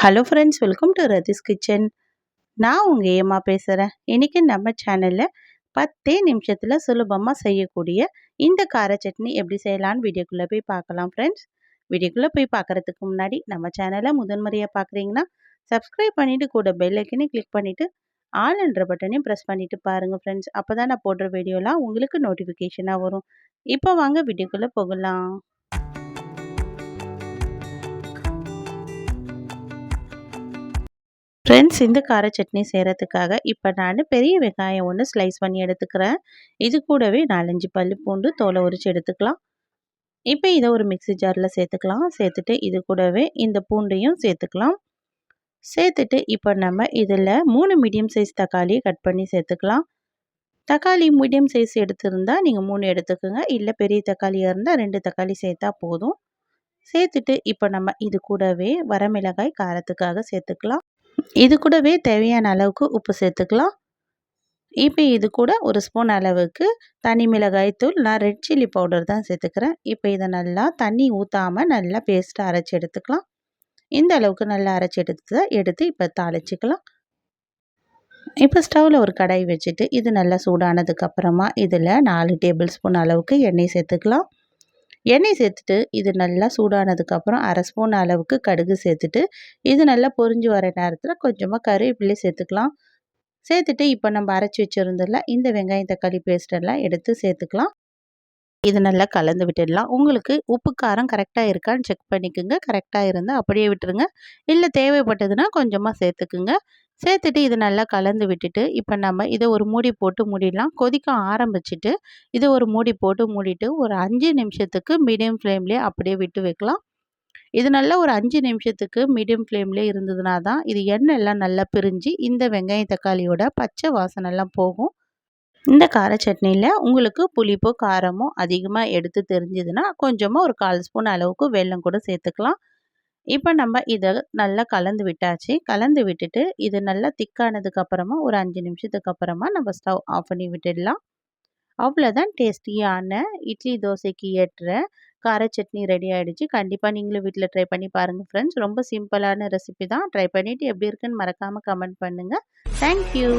Hello friends welcome to Rathi's kitchen நான் உங்கள் ஏமா பேசுகிறேன் இன்றைக்கி நம்ம சேனலில் பத்தே நிமிஷத்தில் சுலபமாக செய்யக்கூடிய இந்த கார சட்னி எப்படி செய்யலான்னு வீடியோக்குள்ளே போய் பார்க்கலாம் ஃப்ரெண்ட்ஸ் வீடியோக்குள்ளே போய் பார்க்குறதுக்கு முன்னாடி நம்ம சேனலை முதன்முறையாக பார்க்குறீங்கன்னா சப்ஸ்கிரைப் பண்ணிவிட்டு கூட பெல்லைக்கனே கிளிக் பண்ணிவிட்டு ஆல் என்ற பட்டனையும் ப்ரெஸ் பண்ணிவிட்டு பாருங்கள் ஃப்ரெண்ட்ஸ் அப்போ தான் நான் போடுற வீடியோலாம் உங்களுக்கு நோட்டிஃபிகேஷனாக வரும். இப்போ வாங்க வீடியோக்குள்ளே போகலாம். ஃப்ரெண்ட்ஸ் இந்த கார சட்னி செய்கிறதுக்காக இப்போ நான் பெரிய வெங்காயம் ஒன்று ஸ்லைஸ் பண்ணி எடுத்துக்கிறேன். இது கூடவே நாலஞ்சு பல்லு பூண்டு தோலை உரிச்சு எடுத்துக்கலாம். இப்போ இதை ஒரு மிக்சி ஜாரில் சேர்த்துக்கலாம். சேர்த்துட்டு இது கூடவே இந்த பூண்டையும் சேர்த்துக்கலாம். சேர்த்துட்டு இப்போ நம்ம இதில் மூணு மீடியம் சைஸ் தக்காளியை கட் பண்ணி சேர்த்துக்கலாம். தக்காளி மீடியம் சைஸ் எடுத்திருந்தா நீங்கள் மூணு எடுத்துக்கோங்க. இல்லை பெரிய தக்காளியாக இருந்தால் ரெண்டு தக்காளி சேர்த்தா போதும். சேர்த்துட்டு இப்போ நம்ம இது கூடவே வரமிளகாய் காரத்துக்காக சேர்த்துக்கலாம். இது கூடவே தேவையான அளவுக்கு உப்பு சேர்த்துக்கலாம். இப்போ இது கூட ஒரு ஸ்பூன் அளவுக்கு தனி மிளகாய் தூள். நான் ரெட் சில்லி பவுடர் தான் சேர்த்துக்கிறேன். இப்போ இதை நல்லா தண்ணி ஊற்றாமல் நல்லா பேஸ்ட்டாக அரைச்சி எடுத்துக்கலாம். இந்த அளவுக்கு நல்லா அரைச்சி எடுத்து எடுத்து இப்போ தாளிச்சிக்கலாம். இப்போ ஸ்டவ்வில் ஒரு கடாய் வச்சுட்டு இது நல்லா சூடானதுக்கப்புறமா இதில் நாலு டேபிள் ஸ்பூன் அளவுக்கு எண்ணெய் சேர்த்துக்கலாம். எண்ணெய் சேர்த்துட்டு இது நல்லா சூடானதுக்கப்புறம் அரை ஸ்பூன் அளவுக்கு கடுகு சேர்த்துட்டு இது நல்லா பொரிஞ்சு வர நேரத்தில் கொஞ்சமாக கருவேப்பிலை சேர்த்துக்கலாம். சேர்த்துட்டு இப்போ நம்ம அரைச்சி வச்சுருந்ததில்ல இந்த வெங்காயம் தக்காளி பேஸ்டெல்லாம் எடுத்து சேர்த்துக்கலாம். இது நல்லா கலந்து விட்டுடலாம். உங்களுக்கு உப்பு காரம் கரெக்டாக இருக்கான்னு செக் பண்ணிக்கோங்க. கரெக்டாக இருந்தால் அப்படியே விட்டுருங்க. இல்லை தேவைப்பட்டதுன்னா கொஞ்சமாக சேர்த்துக்குங்க. சேர்த்துட்டு இது நல்லா கலந்து விட்டுட்டு இப்போ நம்ம இதை ஒரு மூடி போட்டு மூடிடலாம். கொதிக்க ஆரம்பிச்சிட்டு இதை ஒரு மூடி போட்டு மூடிட்டு ஒரு அஞ்சு நிமிஷத்துக்கு மீடியம் ஃப்ளேம்லேயே அப்படியே விட்டு வைக்கலாம். இது நல்லா ஒரு அஞ்சு நிமிஷத்துக்கு மீடியம் ஃப்ளேம்லேயே இருந்ததுனா தான் இது எண்ணெய் எல்லாம் நல்லா பிரிஞ்சு இந்த வெங்காயம் தக்காளியோட பச்சை வாசனைலாம் போகும். இந்த கார சட்னியில் உங்களுக்கு புளிப்போ காரமோ அதிகமாக எடுத்து தெரிஞ்சதுன்னா கொஞ்சமாக ஒரு கால் ஸ்பூன் அளவுக்கு வெல்லம் கூட சேர்த்துக்கலாம். இப்போ நம்ம இதை நல்லா கலந்து விட்டாச்சு. கலந்து விட்டுட்டு இது நல்லா திக்கானதுக்கு அப்புறமா ஒரு அஞ்சு நிமிஷத்துக்கு அப்புறமா நம்ம ஸ்டவ் ஆஃப் பண்ணி விட்டுடலாம். அவ்வளோதான் டேஸ்டியான இட்லி தோசைக்கு ஏற்ற கார சட்னி ரெடி ஆகிடுச்சு கண்டிப்பாக நீங்களும் வீட்டில் ட்ரை பண்ணி பாருங்கள் ஃப்ரெண்ட்ஸ் ரொம்ப சிம்பிளான ரெசிபி தான். ட்ரை பண்ணிவிட்டு எப்படி இருக்குன்னு மறக்காமல் கமெண்ட் பண்ணுங்கள் தேங்க்யூ